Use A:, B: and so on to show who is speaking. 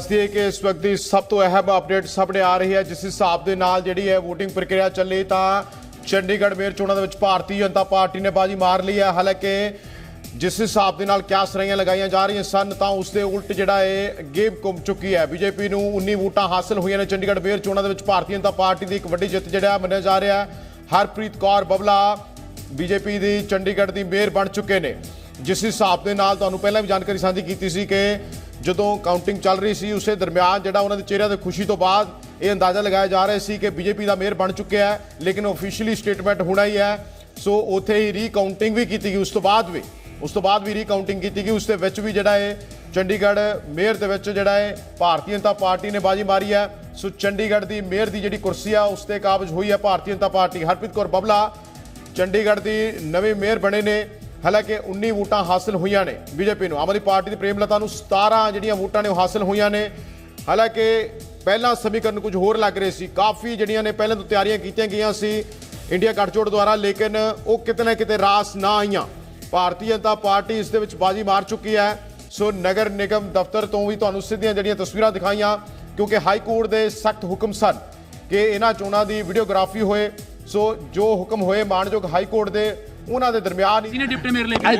A: ਦੱਸਦੀਏ ਕਿ ਇਸ ਵਕਤ ਦੀ ਸਭ ਤੋਂ ਅਹਿਮ ਅਪਡੇਟ ਸਾਹਮਣੇ ਆ ਰਹੀ ਹੈ, ਜਿਸ ਹਿਸਾਬ ਦੇ ਨਾਲ ਜਿਹੜੀ ਹੈ VOTING ਪ੍ਰਕਿਰਿਆ ਚੱਲੀ ਤਾਂ ਚੰਡੀਗੜ੍ਹ ਮੇਅਰ ਚੋਣਾਂ ਦੇ ਵਿੱਚ ਭਾਰਤੀ ਜਨਤਾ ਪਾਰਟੀ ਨੇ ਬਾਜੀ ਮਾਰ ਲਈ ਹੈ। ਹਾਲਾਂਕਿ ਜਿਸ ਹਿਸਾਬ ਦੇ ਨਾਲ ਕਿਆਸ ਰਹੀਆਂ ਲਗਾਈਆਂ ਜਾ ਰਹੀਆਂ ਸਨ, ਤਾਂ ਉਸ ਦੇ ਉਲਟ ਜਿਹੜਾ ਹੈ ਗੇਮ ਘੁੰਮ ਚੁੱਕੀ ਹੈ। ਬੀਜੇਪੀ ਨੂੰ 19 ਵੋਟਾਂ ਹਾਸਲ ਹੋਈਆਂ ਨੇ। ਚੰਡੀਗੜ੍ਹ ਮੇਅਰ ਚੋਣਾਂ ਦੇ ਵਿੱਚ ਭਾਰਤੀ ਜਨਤਾ ਪਾਰਟੀ ਦੀ ਇੱਕ ਵੱਡੀ ਜਿੱਤ ਜਿਹੜਾ ਮੰਨਿਆ ਜਾ ਰਿਹਾ ਹੈ। ਹਰਪ੍ਰੀਤ ਕੌਰ ਬਬਲਾ ਬੀਜੇਪੀ ਦੀ ਚੰਡੀਗੜ੍ਹ ਦੀ ਮੇਅਰ ਬਣ ਚੁੱਕੇ ਨੇ। ਜਿਸ ਹਿਸਾਬ ਦੇ ਨਾਲ ਤੁਹਾਨੂੰ ਪਹਿਲਾਂ ਵੀ ਜਾਣਕਾਰੀ ਸਾਂਝੀ ਕੀਤੀ ਸੀ ਕਿ ਜਦੋਂ ਕਾਊਂਟਿੰਗ ਚੱਲ ਰਹੀ ਸੀ, ਉਸੇ ਦਰਮਿਆਨ ਜਿਹੜਾ ਉਹਨਾਂ ਦੇ ਚਿਹਰਿਆਂ ਤੇ ਖੁਸ਼ੀ ਤੋਂ ਬਾਅਦ ਇਹ ਅੰਦਾਜ਼ਾ ਲਗਾਇਆ ਜਾ ਰਿਹਾ ਸੀ ਕਿ ਬੀਜੇਪੀ ਦਾ ਮੇਅਰ ਬਣ ਚੁੱਕਿਆ ਹੈ, ਲੇਕਿਨ ਆਫੀਸ਼ੀਅਲੀ ਸਟੇਟਮੈਂਟ ਹੋਣਾ ਹੀ ਹੈ। ਸੋ ਉਥੇ ਹੀ ਰੀਕਾਊਂਟਿੰਗ ਵੀ ਕੀਤੀ ਗਈ, ਉਸ ਤੋਂ ਬਾਅਦ ਵੀ, ਉਸ ਤੋਂ ਬਾਅਦ ਵੀ ਰੀਕਾਊਂਟਿੰਗ ਕੀਤੀ ਗਈ, ਉਸ ਦੇ ਵਿੱਚ ਵੀ ਜਿਹੜਾ ਹੈ ਚੰਡੀਗੜ੍ਹ ਮੇਅਰ ਦੇ ਵਿੱਚ ਜਿਹੜਾ ਹੈ ਭਾਰਤੀ ਜਨਤਾ ਪਾਰਟੀ ਨੇ ਬਾਜੀ ਮਾਰੀ ਹੈ। ਸੋ ਚੰਡੀਗੜ੍ਹ ਦੀ ਮੇਅਰ ਦੀ ਜਿਹੜੀ ਕੁਰਸੀ ਆ, ਉਸ ਤੇ ਕਾਬਜ ਹੋਈ ਹੈ ਭਾਰਤੀ ਜਨਤਾ ਪਾਰਟੀ। ਹਰਪ੍ਰੀਤ ਕੌਰ ਬਬਲਾ ਚੰਡੀਗੜ੍ਹ ਦੀ ਨਵੇਂ ਮੇਅਰ ਬਣੇ ਨੇ। ਹਾਲਾਂਕਿ 19 ਵੋਟਾਂ ਹਾਸਲ ਹੋਈਆਂ ਨੇ ਬੀਜੇਪੀ ਨੂੰ। ਆਮ ਆਦਮੀ ਪਾਰਟੀ ਦੀ ਪ੍ਰੇਮਲਤਾ ਨੂੰ 17 ਜਿਹੜੀਆਂ ਵੋਟਾਂ ਨੇ ਉਹ ਹਾਸਲ ਹੋਈਆਂ ਨੇ। ਹਾਲਾਂਕਿ ਪਹਿਲਾਂ ਸਮੀਕਰਨ ਕੁਝ ਹੋਰ ਲੱਗ ਰਹੇ ਸੀ। ਕਾਫੀ ਜਿਹੜੀਆਂ ਨੇ ਪਹਿਲਾਂ ਤੋਂ ਤਿਆਰੀਆਂ ਕੀਤੀਆਂ ਗਈਆਂ ਸੀ ਇੰਡੀਆ ਗੱਠਜੋੜ ਦੁਆਰਾ, ਲੇਕਿਨ ਉਹ ਕਿਤੇ ਨਾ ਕਿਤੇ ਰਾਸ ਨਾ ਆਈਆਂ। ਭਾਰਤੀ ਜਨਤਾ ਪਾਰਟੀ ਇਸ ਦੇ ਵਿੱਚ ਬਾਜੀ ਮਾਰ ਚੁੱਕੀ ਹੈ। ਸੋ ਨਗਰ ਨਿਗਮ ਦਫ਼ਤਰ ਤੋਂ ਵੀ ਤੁਹਾਨੂੰ ਸਿੱਧੀਆਂ ਜਿਹੜੀਆਂ ਤਸਵੀਰਾਂ ਦਿਖਾਈਆਂ, ਕਿਉਂਕਿ ਹਾਈ ਕੋਰਟ ਦੇ ਸਖਤ ਹੁਕਮ ਸਨ ਕਿ ਇਹਨਾਂ ਚੋਣਾਂ ਦੀ ਵੀਡੀਓਗ੍ਰਾਫੀ ਹੋਏ। ਸੋ ਜੋ ਹੁਕਮ ਹੋਏ, ਮਾਨਯੋਗ ਹਾਈ ਕੋਰਟ ਦੇ ਉਹਨਾਂ ਦੇ ਦਰਮਿਆਨ ਹੀ
B: ਨੇ ਡਿਪਟੀ ਮੇਅਰ ਲੈ ਕੇ